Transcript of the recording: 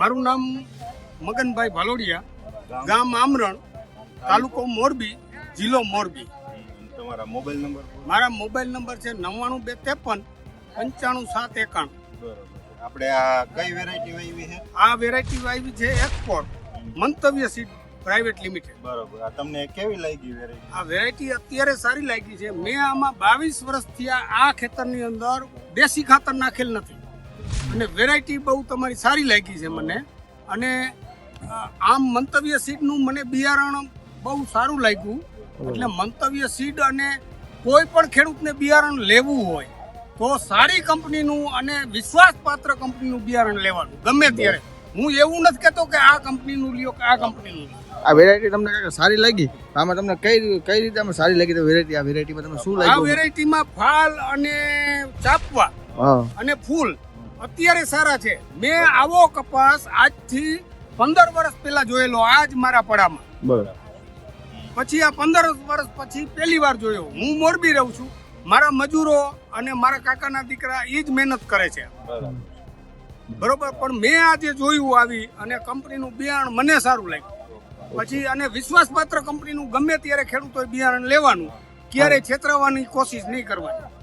મારું નામ મગનભાઈ ભાલોડિયા ગામ આમરણ તાલુકો મોરબી જિલ્લો મોરબી. તમારા મોબાઈલ નંબર મારા મોબાઈલ નંબર છે નવ્વાણું બે ત્રેપન પંચાણું સાત એકાણું. બરોબર. આપણે આ કઈ વેરાયટી વાવી છે? આ વેરાયટી આવી છે એક્સપોર્ટ મંતવ્ય સીટ પ્રાઇવેટ લિમિટેડ. બરોબર. આ તમને કેવી લાગી વેરાયટી આ વેરાયટી અત્યારે સારી લાગી છે. મેં આમાં બાવીસ વર્ષથી આ ખેતરની અંદર દેશી ખાતર નાખેલ નથી. અને વેરાયટી બહુ તમારી સારી લાગી છે મને. અને આમ મંતવ્ય સીડનું મને બિયારણ બહુ સારું લાગ્યું. એટલે મંતવ્ય સીડ અને કોઈ પણ ખેડૂતને બિયારણ લેવું હોય તો સારી કંપનીનું અને વિશ્વાસપાત્ર કંપનીનું બિયારણ લેવાનું ગમે ત્યારે. હું એવું નથી કહેતો કે આ કંપનીનું લ્યો કે આ કંપનીનું આ વેરાયટી તમને સારી લાગી? આમાં તમને કઈ કઈ રીતે આમાં સારી લાગી? તો વેરાયટી આ વેરાયટીમાં તમને શું આ વેરાયટીમાં ફાલ અને ચાપવા અને ફૂલ અત્યારે સારા છે. મેં આવો કપાસ આજથી પંદર વર્ષ પહેલા જોયેલો આજ મારા પડામાં. બરાબર. પછી આ પંદર વર્ષ પછી પહેલી વાર જોયો. હું મોરબી રહું છું. મારા મજૂરો અને મારા કાકાના દીકરા એ જ મહેનત કરે છે. બરોબર. પણ મેં આજે જોયું આવી અને કંપનીનું બિયારણ મને સારું લાગ્યું. પછી અને વિશ્વાસપાત્ર કંપનીનું ગમે ત્યારે ખેડૂતોએ બિયારણ લેવાનું ક્યારે છેતરાવાની કોશિશ નહીં કરવાની.